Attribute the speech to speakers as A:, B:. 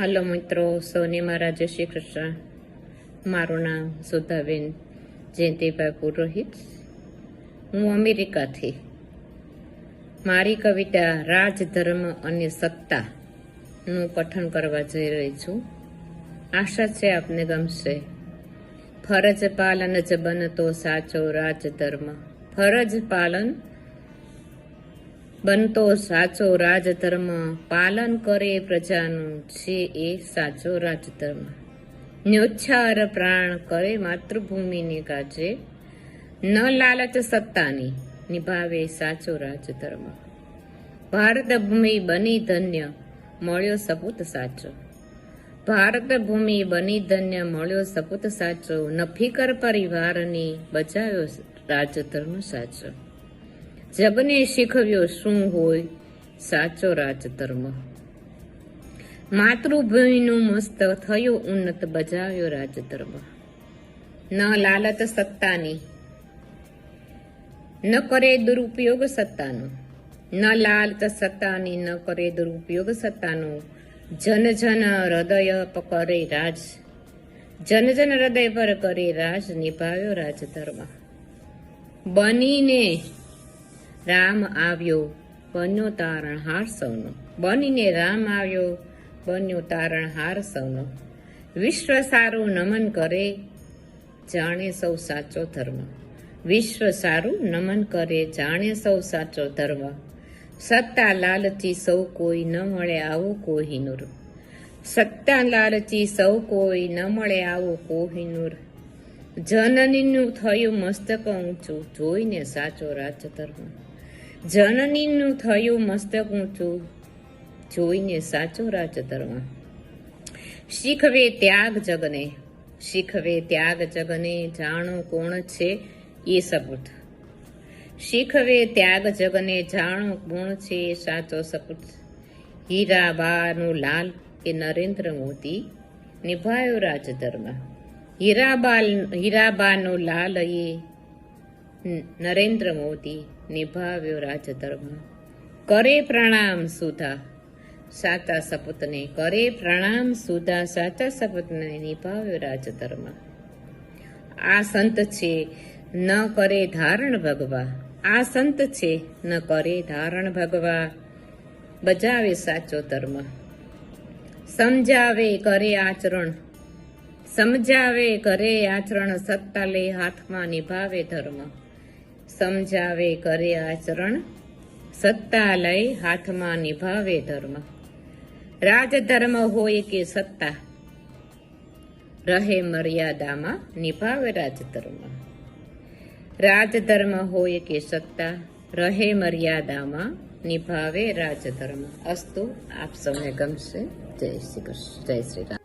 A: Hello મિત્રો, સૌને મારા શ્રી કૃષ્ણ. મારું નામ સુધાબેન જયંતિભાઈ પુરોહિત. હું અમેરિકાથી. મારી કવિતા રાજધર્મ અને સત્તાનું પઠન કરવા જઈ રહી છું. આશા છે આપને ગમશે. ફરજ પાલન જ બનતો સાચો રાજધર્મ ફરજ પાલન બનતો સાચો રાજધર્મ, પાલન કરે પ્રજાનું છે એ સાચો રાજધર્મ. ન્યોચ્છાર પ્રાણ કરે માતૃભૂમિને કાજે, ન લાલચ સત્તાની નિભાવે સાચો રાજધર્મ. ભારત ભૂમિ બની ધન્ય, મળ્યો સપૂત સાચો. ભારત ભૂમિ બની ધન્ય, મળ્યો સપૂત સાચો. નફીકર પરિવારની બચાવ્યો રાજધર્મ સાચો. જગને શીખવ્યો શું હોય સાચો રાજધર્મ માતૃભૂમિનું મસ્ત થયું ઉન્નત બજાવ્યો રાજધર્મ ન લાલચ સત્તાની ન કરે દુરુપયોગ સત્તાનો ન લાલચ સત્તાની ન કરે દુરુપયોગ સત્તાનો જન જન હૃદય પર કરે રાજ જન જન હૃદય પર કરે રાજ નિભાવ્યો રાજધર્મ બનીને રામ આવ્યો, બન્યો તારણ હાર સૌનો બનીને રામ આવ્યો, બન્યો તારણહાર સૌનો વિશ્વ સારું નમન કરે, જાણે સૌ સાચો ધર્મ. વિશ્વ સારું નમન કરે, જાણે સૌ સાચો ધર્મ. સત્તા લાલચી સૌ કોઈ ન મળે આવો કોહિનૂર સત્તા લાલચી સૌ કોઈ ન મળે આવો કોહિનૂર જનનીનું થયું મસ્તક ઊંચું, જોઈને સાચો રાજધર્મ જનનીનું થયું મસ્તક ઊંચું. જોઈને સાચો રાજધર્મ. શીખવે ત્યાગ જગને. શીખવે ત્યાગ જગને જાણો કોણ છે એ સપૂત. શીખવે ત્યાગ જગને જાણો કોણ છે એ સાચો સપૂત. હીરાબાનું લાલ કે નરેન્દ્ર મોદી નિભાયો રાજધર્મ. હીરાબાલ, હીરાબાનો લાલ એ નરેન્દ્ર મોદી નિભાવ્યો રાજધર્મ. કરે પ્રણામ સુધા. સાતા સપૂતને કરે પ્રણામ સુધા. સાચા સપૂતને નિભાવ્યો રાજધર્મ. આ સંત છે, ન કરે ધારણ ભગવા. આ સંત છે, ન કરે ધારણ ભગવા. બજાવે સાચો ધર્મ. સમજાવે કરે આચરણ. સમજાવે કરે આચરણ. સત્તા લે હાથમાં નિભાવે ધર્મ. સમજાવે કરે આચરણ, સત્તા લઈ હાથમાં નિભાવે ધર્મ. રાજધર્મ હોય કે સત્તા, રહે મર્યાદામાં, નિભાવે રાજધર્મ. રાજધર્મ હોય કે સત્તા, રહે મર્યાદામાં, નિભાવે રાજધર્મ. અસ્તુ, આપ સૌને ગમશે. જય શ્રી કૃષ્ણ. જય શ્રી રામ.